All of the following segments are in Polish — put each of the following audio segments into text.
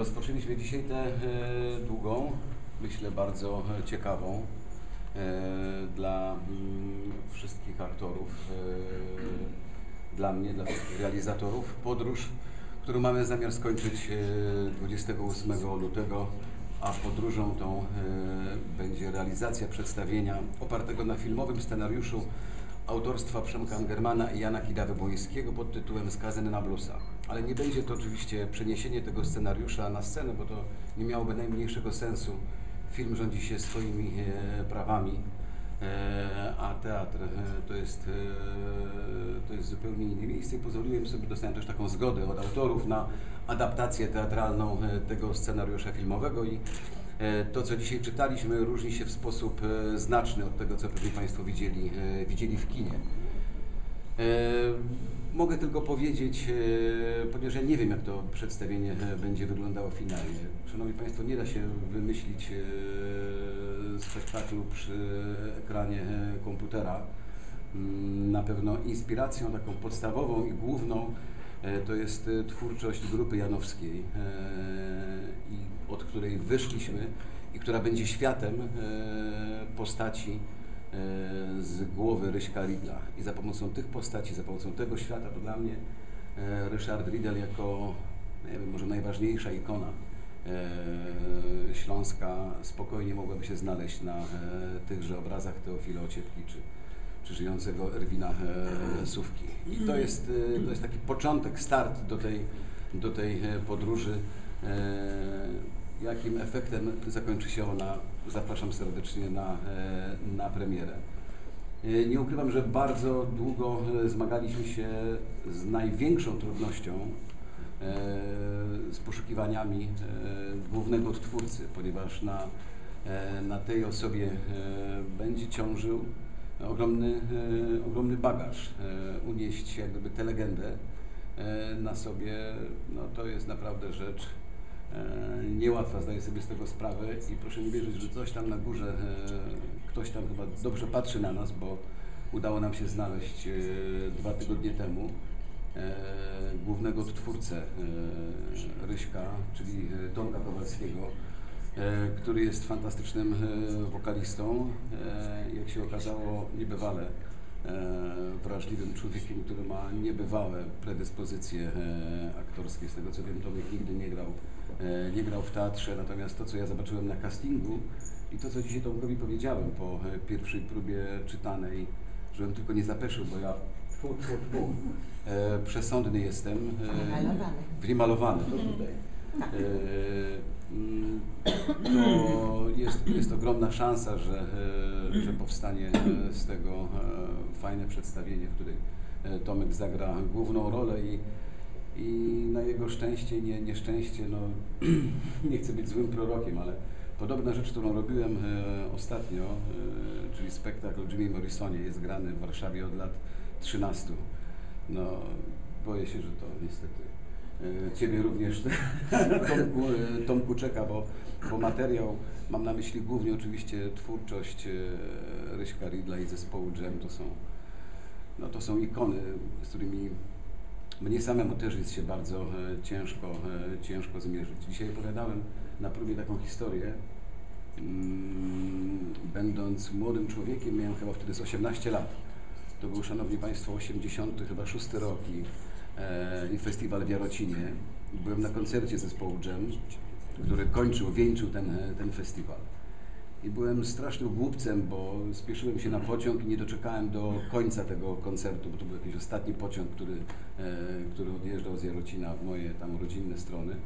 Rozpoczęliśmy dzisiaj tę e, długą, myślę bardzo e, ciekawą e, dla mm, wszystkich aktorów, dla mnie, dla wszystkich realizatorów podróż, którą mamy zamiar skończyć e, 28 lutego, a podróżą tą będzie realizacja przedstawienia opartego na filmowym scenariuszu autorstwa Przemka Angermana i Jana Kidawy-Błońskiego pod tytułem Skazany na bluesa. Ale nie będzie to oczywiście przeniesienie tego scenariusza na scenę, bo to nie miałoby najmniejszego sensu. Film rządzi się swoimi e, prawami, e, a teatr e, to, jest, e, to jest zupełnie inne miejsce i pozwoliłem sobie, dostałem też taką zgodę od autorów na adaptację teatralną e, tego scenariusza filmowego i E, To, co dzisiaj czytaliśmy, różni się w sposób znaczny od tego, co pewnie Państwo widzieli, widzieli w kinie. Mogę tylko powiedzieć, e, ponieważ ja nie wiem, jak to przedstawienie e, będzie wyglądało finalnie. Szanowni Państwo, nie da się wymyślić e, spektaklu przy ekranie komputera. Mm, Na pewno inspiracją taką podstawową i główną to jest twórczość grupy Janowskiej, od której wyszliśmy i która będzie światem postaci z głowy Ryśka Ridla. I za pomocą tych postaci, za pomocą tego świata, to dla mnie e, Ryszard Riedel jako, nie wiem, może najważniejsza ikona e, Śląska spokojnie mogłaby się znaleźć na e, tychże obrazach Teofila Ociepki czy, czy żyjącego Erwina e, Sówki. I to jest, e, to jest taki początek, start do tej, do tej e, podróży. Jakim efektem zakończy się ona, zapraszam serdecznie na, e, na premierę. E, Nie ukrywam, że bardzo długo e, zmagaliśmy się z największą trudnością z poszukiwaniami głównego odtwórcy, ponieważ na, na tej osobie będzie ciążył ogromny, ogromny bagaż. Unieść jak gdyby tę legendę na sobie, no to jest naprawdę rzecz niełatwa, zdaję sobie z tego sprawę i proszę mi wierzyć, że coś tam na górze, e, ktoś tam chyba dobrze patrzy na nas, bo udało nam się znaleźć e, dwa tygodnie temu e, głównego odtwórcę e, Ryśka, czyli e, Tomka Kowalskiego, e, który jest fantastycznym e, wokalistą, e, jak się okazało niebywale. e, wrażliwym człowiekiem, który ma niebywałe predyspozycje e, aktorskie. Z tego co wiem, Tomek nigdy nie grał, e, nie grał w teatrze, natomiast to, co ja zobaczyłem na castingu i to, co dzisiaj Tomkowi powiedziałem po e, pierwszej próbie czytanej, żebym tylko nie zapeszył, bo ja tfu, tfu, tfu, e, przesądny jestem. e, Wymalowany. Wymalowany, to tutaj. E, mm, to jest, jest ogromna szansa, że, e, że powstanie e, z tego fajne przedstawienie, w którym Tomek zagra główną rolę i, i na jego szczęście, nie, nieszczęście, no nie chcę być złym prorokiem, ale podobna rzecz, którą robiłem ostatnio, czyli spektakl Jimmy Morrisonie jest grany w Warszawie od lat 13. No, boję się, że to niestety Ciebie również, Tomku, e, Tomku czeka, bo, bo materiał, mam na myśli głównie oczywiście twórczość e, Ryśka Ridla i zespołu Jam, to są, no, to są ikony, z którymi mnie samemu też jest się bardzo e, ciężko, e, ciężko zmierzyć. Dzisiaj opowiadałem na próbie taką historię, mm, będąc młodym człowiekiem, miałem chyba wtedy z 18 lat. To był, szanowni państwo, 80 chyba 6 rok i, e, festiwal w Jarocinie. Byłem na koncercie zespołu Jam, który kończył, wieńczył ten, e, ten festiwal. I byłem strasznym głupcem, bo spieszyłem się na pociąg i nie doczekałem do końca tego koncertu, bo to był jakiś ostatni pociąg, który, e, który odjeżdżał z Jarocina w moje tam rodzinne strony.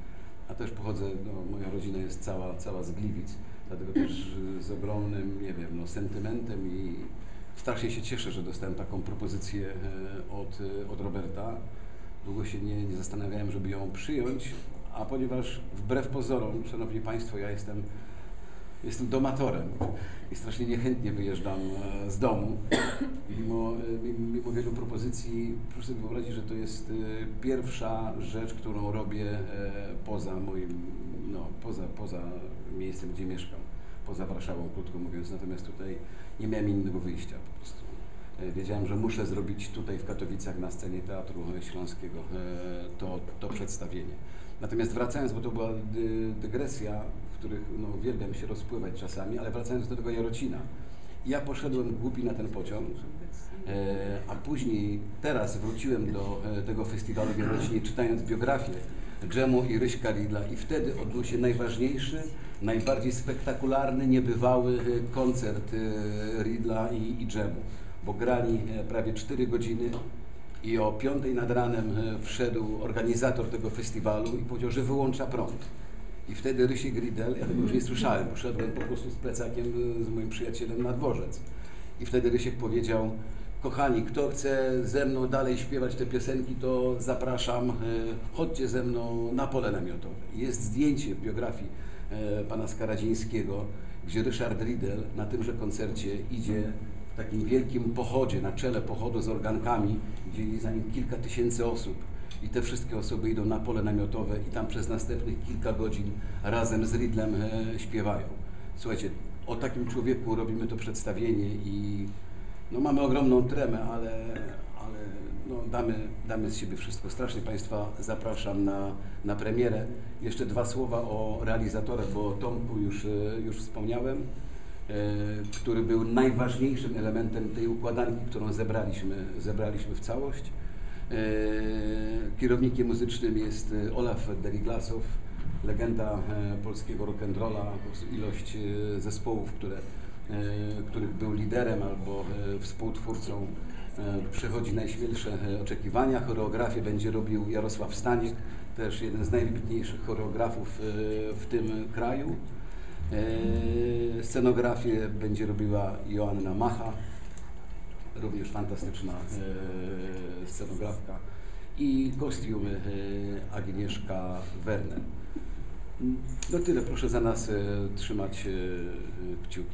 A też pochodzę, no, moja rodzina jest cała, cała z Gliwic, dlatego też z ogromnym, nie wiem, no, sentymentem i strasznie się cieszę, że dostałem taką propozycję e, od, od Roberta. Długo się nie, nie zastanawiałem, żeby ją przyjąć, a ponieważ wbrew pozorom, Szanowni Państwo, ja jestem Jestem domatorem i strasznie niechętnie wyjeżdżam e, z domu. Mimo, e, mimo, wielu propozycji, proszę sobie wyobrazić, że to jest e, pierwsza rzecz, którą robię poza moim, no, poza, poza miejscem, gdzie mieszkam, poza Warszawą, krótko mówiąc. Natomiast tutaj nie miałem innego wyjścia po prostu. E, Wiedziałem, że muszę zrobić tutaj w Katowicach na scenie Teatru Śląskiego e, to, to przedstawienie. Natomiast wracając, bo to była dy, dygresja, w których no, uwielbiam się rozpływać czasami, ale wracając do tego Jarocina. Ja poszedłem głupi na ten pociąg, e, a później teraz wróciłem do e, tego festiwalu w Jarocinie, czytając biografię Dżemu i Ryśka Ridla i wtedy odbył się najważniejszy, najbardziej spektakularny, niebywały e, koncert e, Ridla i, i Dżemu, bo grali e, prawie 4 godziny i o 5 nad ranem e, wszedł organizator tego festiwalu i powiedział, że wyłącza prąd. I wtedy Rysiek Riedel, ja tego już nie słyszałem, poszedłem po prostu z plecakiem e, z moim przyjacielem na dworzec. I wtedy Rysiek powiedział, kochani, kto chce ze mną dalej śpiewać te piosenki, to zapraszam, chodźcie ze mną na pole namiotowe. Jest zdjęcie w biografii pana Skaradzińskiego, gdzie Ryszard Riedel na tymże koncercie idzie w takim wielkim pochodzie, na czele pochodu z organkami, gdzie jest za nim kilka tysięcy osób. I te wszystkie osoby idą na pole namiotowe i tam przez następnych kilka godzin razem z Riedlem e, śpiewają. Słuchajcie, o takim człowieku robimy to przedstawienie i no, mamy ogromną tremę, ale, ale no, damy, damy z siebie wszystko. Strasznie Państwa zapraszam na, na premierę. Jeszcze dwa słowa o realizatorach, bo o Tomku już, e, już wspomniałem, który był najważniejszym elementem tej układanki, którą zebraliśmy, zebraliśmy w całość. E, Kierownikiem muzycznym jest e, Olaf Deriglasow, legenda e, polskiego rock'n'rolla, ilość e, zespołów, które, e, których był liderem albo e, współtwórcą, e, przechodzi najśmielsze e, oczekiwania. Choreografię będzie robił Jarosław Staniek, też jeden z najwybitniejszych choreografów e, w tym kraju. E, Scenografię będzie robiła Joanna Macha, również fantastyczna e, scenografka i kostiumy e, Agnieszka Werner. No tyle, proszę za nas trzymać kciuki.